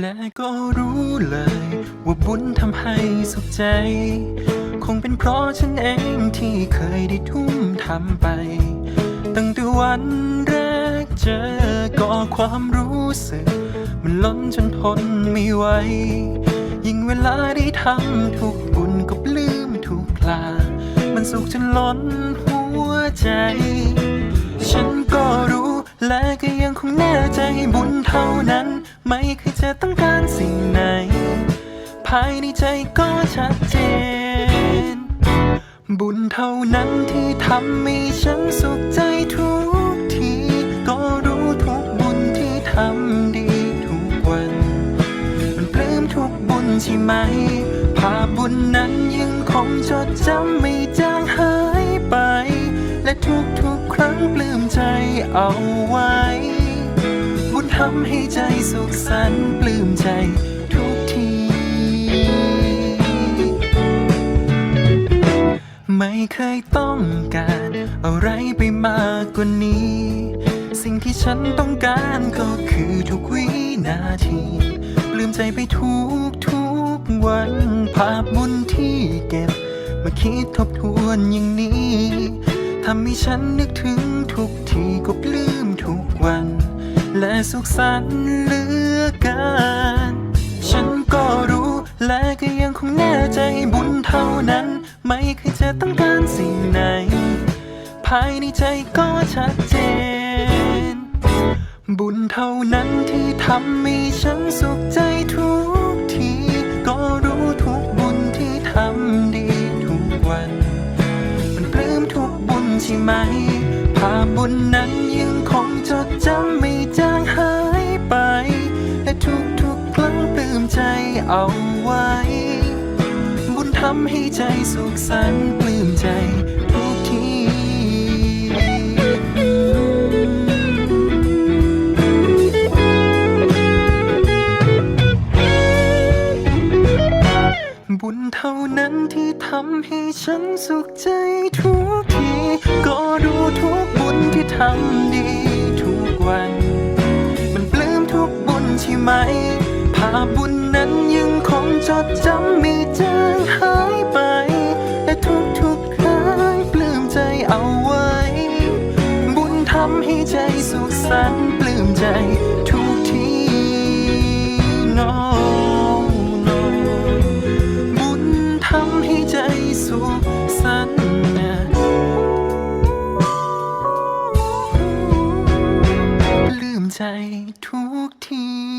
และก็รู้เลย ว่าบุญทำให้สุขใจ คงเป็นเพราะฉันเองที่เคยได้ทุ่มทำไป ตั้งแต่วันแรกเจอก็ความรู้สึก มันล้นจนทนไม่ไหวยิ่งเวลาได้ทำทุกบุญก็ปลื้มทุกคลา มันสุขจนล้นหัวใจ จะต้องการสิ่งไหน ภายในใจก็ชัดเจน บุญเท่านั้นที่ทำให้ฉันสุขใจทุกที ก็รู้ทุกบุญที่ทำดีทุกวัน มันปลื้มทุกบุญใช่ไหม ภาพบุญนั้นยังคงจดจำไม่จางหายไป และทุกๆครั้งปลื้มใจเอาไว้ ทำให้ใจสุขสันต์ปลื้มใจทุกที ไม่เคยต้องการอะไรไปมากกว่านี้ สิ่งที่ฉันต้องการก็คือทุกวินาทีปลื้มใจไปทุกทุกวัน ภาพบุญที่เก็บ มาคิดทบทวนอย่างนี้ทำให้ฉันนึกถึงทุกทีก็ปลื้มทุกวัน และสุขสันต์เหลือเกินฉันก็รู้และก็ยังคงแน่ใจบุญเท่านั้น ไม่เคยจะต้องการสิ่งไหน ภายในใจก็ชัดเจน บุญเท่านั้นที่ทำให้ฉันสุขใจทุกที ก็รู้ทุกบุญที่ทำดีทุกวัน มันปลื้มทุกบุญใช่ไหมภาพบุญนั้นยัง งจดจำไม่จางหายไป และทุกๆครั้งปลื้มใจเอาไว้ บุญทำให้ใจสุขสันต์ปลื้มใจทุกทีบุญเท่านั้นที่ทำให้ฉันสุขใจทุกที ก็รู้ทุกบุญที่ทำ ไหม ภาพบุญนั้นยังคงจดจำไม่จางหายไป และทุกๆครั้งปลื้มใจเอาไว้ บุญทำให้ใจสุขสันต์ปลื้มใจทุกที no no บุญทำให้ใจสุขสันต์ปลื้มใจทุกที